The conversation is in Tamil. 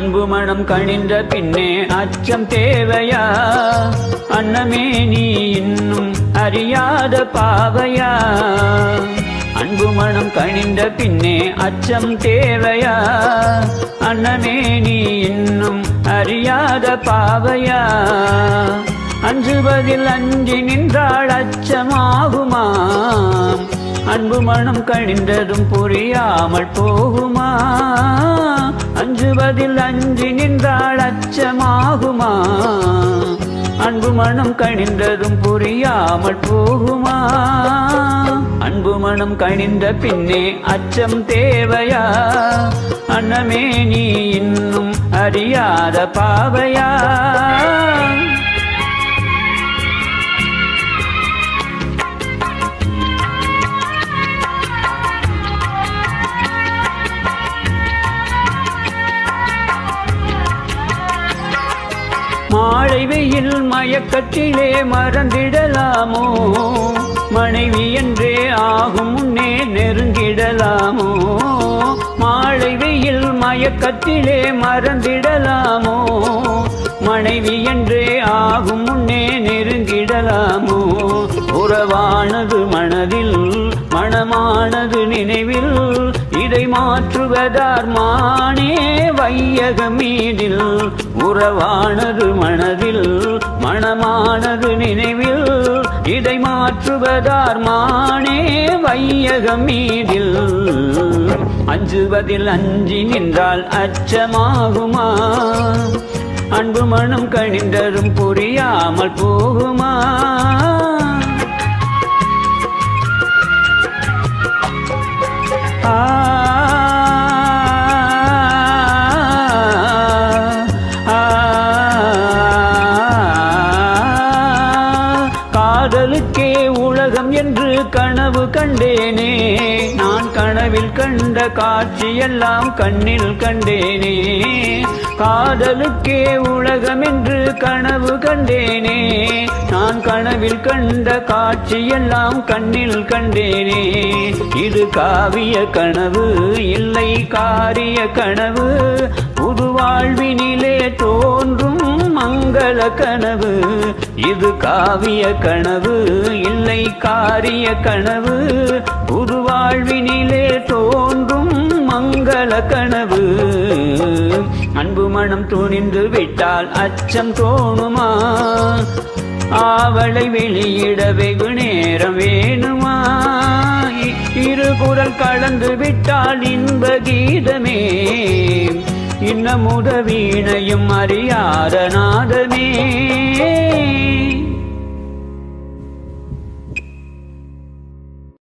அன்பு மனம் கணிந்த பின்னே அச்சம் தேவையா? அன்னமே நீ இன்னும் அறியாத பாவையா? அன்பு மனம் கணிந்த பின்னே அச்சம் தேவையா? அன்னமே நீ இன்னும் அறியாத பாவையா? அஞ்சுவதில் அஞ்சி நின்றாள் அச்சமாகுமா? அன்பு மனம் கணிந்ததும் புரியாமல் போகுமா? அஞ்சுவதில் அஞ்சி நின்றாள் அச்சமாகுமா? அன்பு மனம் கணிந்ததும் புரியாமல் போகுமா? அன்பு மனம் கணிந்த பின்னே அச்சம் தேவையா? அன்னமே நீ இன்னும் அறியாத பாவையா? மாலை வெயில் மயக்கத்திலே மறந்திடலாமோ? மனைவி என்றே ஆகும் முன்னே நெருங்கிடலாமோ? மாலை வெயில் மயக்கத்திலே மறந்திடலாமோ? மனைவி என்றே ஆகும் முன்னே நெருங்கிடலாமோ? உறவானது மனதில் மனமானது நினைவில் இதை மாற்றுவதார் மானே வையக மீதில் உறவானது மனதில் மனமானது நினைவில். இதை மாற்றுவதார் மானே வையக மீதில் அஞ்சுவதில் அஞ்சி நின்றால் அச்சமாகுமா? அன்பு மனம் கணிந்தரும் புரியாமல் போகுமா? கண்டேனே. நான் கனவில் கண்ட காட்சியெல்லாம் கண்ணில் கண்டேனே. காதலுக்கே உலகம் என்று கனவு கண்டேனே. நான் கனவில் கண்ட காட்சியெல்லாம் கண்ணில் கண்டேனே. இது காவிய கனவு இல்லை காரிய கனவு. புது வாழ்வினிலே தோன்றும் மங்கள கனவு. இது காவிய கனவு இல்லை காரிய கனவு புது வாழ்வினிலே தோன்றும் மங்கள கனவு. அன்பு மனம் துணிந்து விட்டால் அச்சம் தோணுமா? ஆவலை வெளியிட வெகு நேரம் வேணுமா? இ- இருகுரல் கலந்து விட்டால் இன்ப கீதமே. இன்னமுத வீணையும் அறியாத நாதமே.